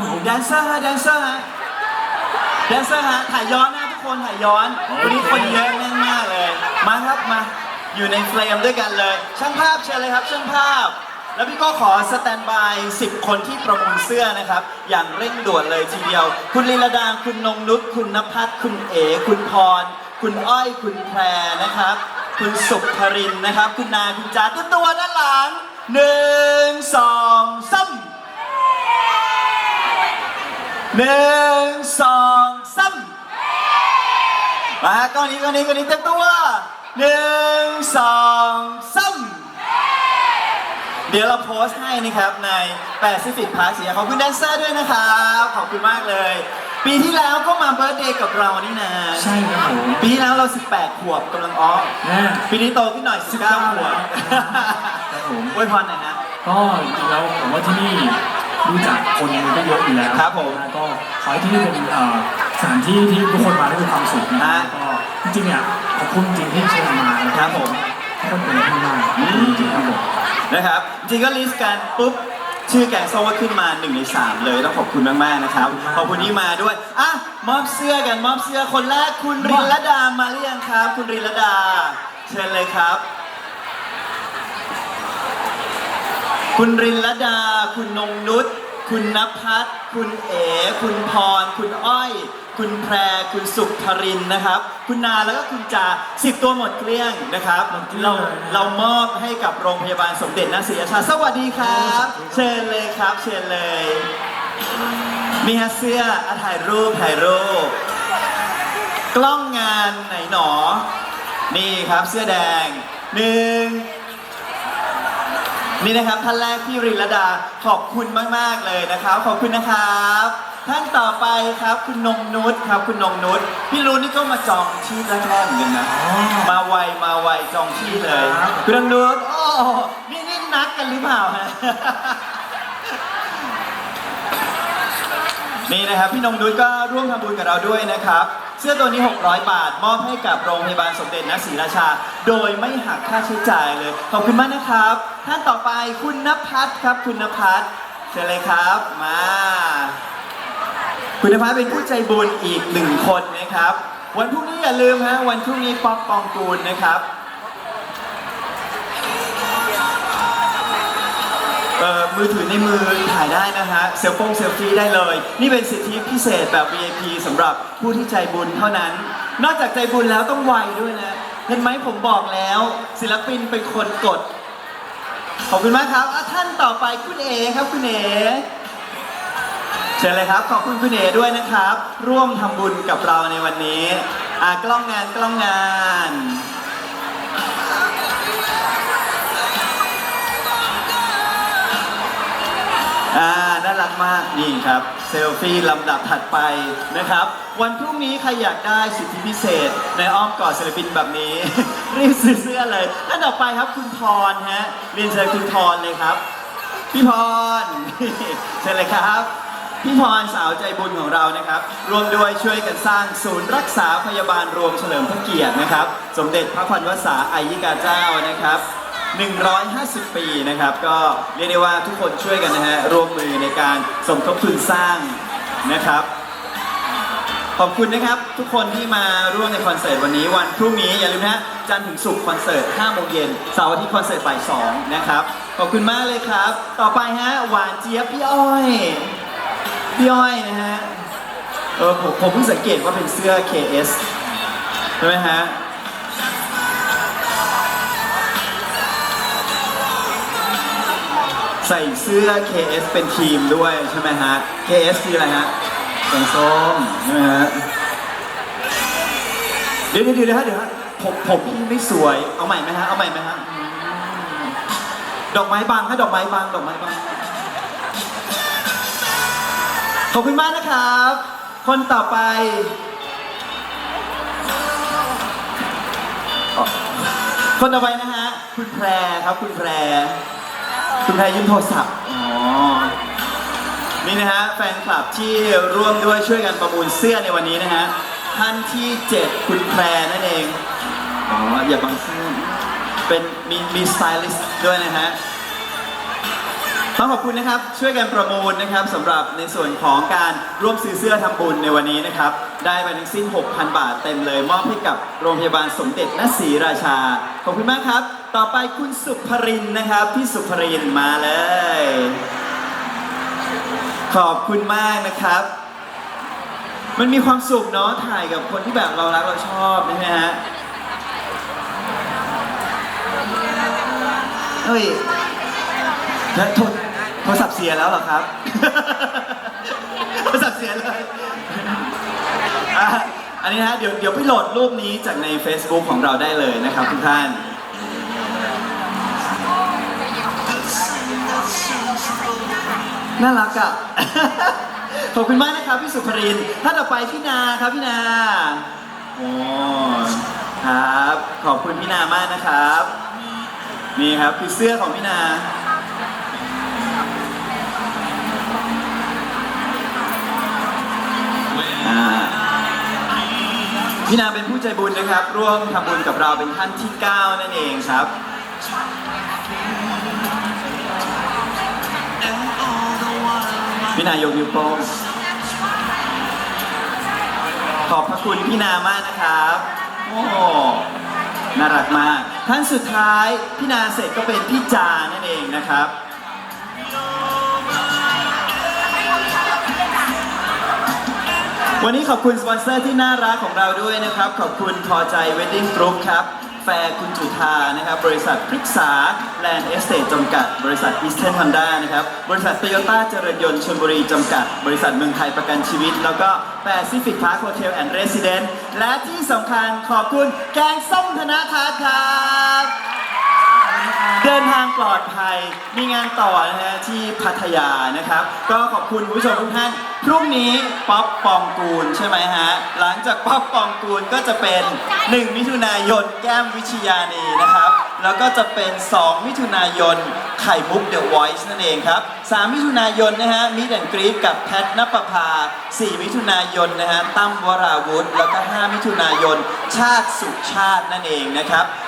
ครับผมแดนเซอร์ฮะแดนเซอร์ฮะแดนเซอร์ฮะถ่ายย้อนนะทุกคนถ่ายย้อนวันนี้คนเยอะแน่นมากเลย มาครับมา อยู่ในเฟรมด้วยกันเลย ช่างภาพเชิญเลยครับช่างภาพ แล้วพี่ก็ขอสแตนบาย 10 คนที่ประมูลเสื้อนะครับ อย่างเร่งด่วนเลยทีเดียว คุณลีลาดาคุณนงนุชคุณนภัสคุณเอคุณพร คุณอ้อยคุณแพรนะครับ คุณสุขครินนะครับ คุณนาคุณจ๋าตรียมตัวด้านหลังหนึ่งสองสาม หนึ่งสองสามมาก้อนนี้ก้อนนี้ก้อนนี้เต็มตัวหนึ่งสองสามเดี๋ยวเราโพสต์ให้นะครับใน Pacific Park สีขอบคุณแดนเซอร์ด้วยนะครับ ขอบคุณมากเลย ปีที่แล้วก็มาเบิร์ d เดย์กับเรานี่นะใช่ครับผมปีที่แล้วเรา 18 ขวบกำลังอ้อนะปีนี้โตขึ้นหน่อย 19 ขวบครับผม อวยพรหน่อยนะ ก็จริงๆแล้วผมว่าที่นี่ รู้จักคนมันก็เยอะอยู่แล้วครับผมนะก็ขอให้ที่นี่เป็นเอ่อสถานที่ที่ทุกคนมาได้มีความสุขนะฮะก็จริงๆเนี่ยขอบคุณจริงที่เชิญมานะครับผมทุกคนเป็นที่มากจริงๆครับผมนะครับจริงก็ลิสต์กันปุ๊บชื่อแกงส้มก็ขึ้นมา1ใน3เลยต้องขอบคุณมากๆนะครับขอบคุณที่มาด้วยอะมอบเสื้อกันมอบเสื้อคนแรกคุณรินลดามาหรือยังครับ คุณรินลดา เชิญเลยครับ คุณรินลดา คุณนงนุช คุณนภัสคุณเอ๋ คุณพร คุณอ้อย คุณแพร คุณสุขธรินนะครับ คุณนาแล้วก็คุณจาสิบตัวหมดเกลี้ยงนะครับหมดเกลี้ยเรางเลยนะเรามอบให้กับโรงพยาบาลสมเด็จนศรีราชา สวัสดีครับ เชิญเลยครับ เชิญเลย มีฮะเสื้ออะถ่ายรูปถ่ายรูป กล้องงานไหนหนอ นี่ครับเสื้อแดงหนึ่ง นี่นะครับท่านแรกพี่รินลดาขอบคุณมาก ๆ เลยนะครับ ขอบคุณนะครับ ท่านต่อไปครับคุณนงนุชครับคุณนงนุชพี่รู้นี่ก็มาจองที่แรกๆเหมือนกันนะอ๋อมาไวมาไวจองที่เลยครับคุณนงนุชโอ้นี่นี่นัดกันหรือเปล่าฮะนี่นะครับพี่นงนุ้ยก็ร่วมทำบุญกับเราด้วยนะครับ เสื้อตัวนี้ 600 บาท มอบให้กับโรงพยาบาลสมเด็จนศรีราชา โดยไม่หักค่าใช้จ่ายเลย ขอบคุณมากนะครับ ท่านต่อไปคุณนภัสครับ คุณนภัสเชิญเลยครับ มา คุณนภัสเป็นผู้ใจบุญอีกหนึ่งคนนะครับ วันพรุ่งนี้อย่าลืมฮะ วันพรุ่งนี้ป๊อกปองกูลนะครับมือถือในมือถ่ายได้นะฮะเซลฟงเซลฟี่ได้เลย นี่เป็นสิทธิพิเศษแบบ VIP สำหรับผู้ที่ใจบุญเท่านั้น นอกจากใจบุญแล้วต้องไวด้วยนะ เห็นไหมผมบอกแล้ว ศิลปินเป็นคนกด ขอบคุณมากครับอะท่านต่อไปคุณเอครับคุณเอเชิญเลยครับ ขอบคุณคุณเอด้วยนะครับ ร่วมทำบุญกับเราในวันนี้อะกล้องงานกล้องงาน อ่าน่ารักมากนี่ครับ เซลฟี่ลำดับถัดไปนะครับ วันพรุ่งนี้ใครอยากได้สิทธิพิเศษ ในอ้อมกอดศิลปินแบบนี้ รีบซื้อเสื้อเลยท่านต่อไปครับคุณพรฮะเรียนเชิญคุณพรเลยครับ พี่พร เชิญเลยครับ พี่พรสาวใจบุญของเรานะครับ รวมด้วยช่วยกันสร้างศูนย์รักษาพยาบาลรวมเฉลิมพระเกียรตินะครับ สมเด็จพระพันวษาอายิกาเจ้านะครับ 150 ปีนะครับ ก็เรียกได้ว่าทุกคนช่วยกันนะฮะร่วมมือในการสมทบทุนสร้างนะครับ ขอบคุณนะครับทุกคนที่มาร่วมในคอนเสิร์ตวันนี้วันพรุ่งนี้อย่าลืมนะจันทร์ถึงศุกร์คอนเสิร์ต5โมงเย็นเสาร์อาทิตย์คอนเสิร์ตบ่าย2นะครับขอบคุณมากเลยครับ ต่อไปฮะหวานเจี๊ยบพี่อ้อยพี่อ้อยนะฮะเออผมผมเพิ่งสังเกตว่าเป็นเสื้อ KS ใช่ไหมฮะ ใส่เสื้อ KS เป็นทีมด้วยใช่ไหมฮะ KS คืออะไรฮะแกงส้มใช่ไหมฮะ เดี๋ยวเดี๋ยวเดี๋ยวฮะเดี๋ยวฮะผมผมพี่ไม่สวย เอาใหม่ไหมฮะ เอาใหม่ไหมฮะ ดอกไม้บางฮะดอกไม้บางดอกไม้บาง ขอบคุณมากนะครับ คนต่อไปคนต่อไปนะฮะ คุณแพรครับคุณแพร คุณแพรยืมโทรศัพท์ อ๋อ นี่นะฮะ แฟนคลับที่ร่วมด้วยช่วยกันประมูลเสื้อในวันนี้นะฮะ ท่านที่ 7 คุณแพรนั่นเอง อ๋อ อย่าบังเสื้อเป็นมีมีสไตลิสต์ด้วยนะฮะต้องขอบคุณนะครับช่วยกันประมูลนะครับสำหรับในส่วนของการร่วมซื้อเสื้อทำบุญในวันนี้นะครับ ได้ไปทั้งสิ้น 6,000 บาทเต็มเลย มอบให้กับโรงพยาบาลสมเด็จนศรีราชา ขอบคุณมากครับ ต่อไปคุณสุภรินนะครับ พี่สุภรินมาเลย ขอบคุณมากนะครับ มันมีความสุขเนาะถ่ายกับคนที่แบบเรารักเราชอบนะฮะเฮ้ยแล้วโทรโทรศัพท์เสียแล้วเหรอครับ โทรศัพท์เสียเลยอะอันนี้นะฮะเดี๋ยวเดี๋ยวไปโหลดรูปนี้จากใน Facebook ของเราได้เลยนะครับทุกท่าน น่ารักอะ ขอบคุณมากนะครับพี่สุภรินท่านต่อไปพี่นาครับพี่นาโอ้ครับ ขอบคุณพี่นามากนะครับ นี่ครับคือเสื้อของพี่นา อ่า พี่นาเป็นผู้ใจบุญนะครับ ร่วมทำบุญกับเราเป็นท่านที่ 9 นั่นเองครับ พี่นายกนิ้วโป้งขอบพระคุณพี่นามากนะครับ โอ้น่ารักมากท่านสุดท้ายพี่นาเสร็จก็เป็นพี่จานั่นเองนะครับวันนี้ขอบคุณสปอนเซอร์ที่น่ารักของเราด้วยนะครับ ขอบคุณพอใจเวดดิ้งกรุ๊ปครับ แฟร์คุณจุธานะครับบริษัทพฤกษาแลนด์เอสเตทจำกัด บริษัทอีสเทนฮอนด้านะครับบริษัทโตโยต้าเจริญยนต์ชลบุรีจำกัด บริษัทเมืองไทยประกันชีวิต แล้วก็แปซิฟิกพาร์คโฮเทลแอนด์เรสซิเดนต์และที่สำคัญขอบคุณแกงส้มธนาคารครับ เดินทางปลอดภัย มีงานต่อนะฮะที่พัทยานะครับ ก็ขอบคุณคุณผู้ชมทุกท่าน พรุ่งนี้ป๊อปปองกูลใช่ไหมฮะ หลังจากป๊อปปองกูลก็จะเป็น 1 มิถุนายนแก้มวิชยานีนะครับ แล้วก็จะเป็น 2 มิถุนายนไข่มุกเดอะไวท์นั่นเองครับ 3 มิถุนายนนะฮะมิดแอนกรีฟกับแพทนปภา 4 มิถุนายนนะฮะตั้มวราวุธ แล้วก็ 5 มิถุนายนชาติสุชาตินั่นเองนะครับ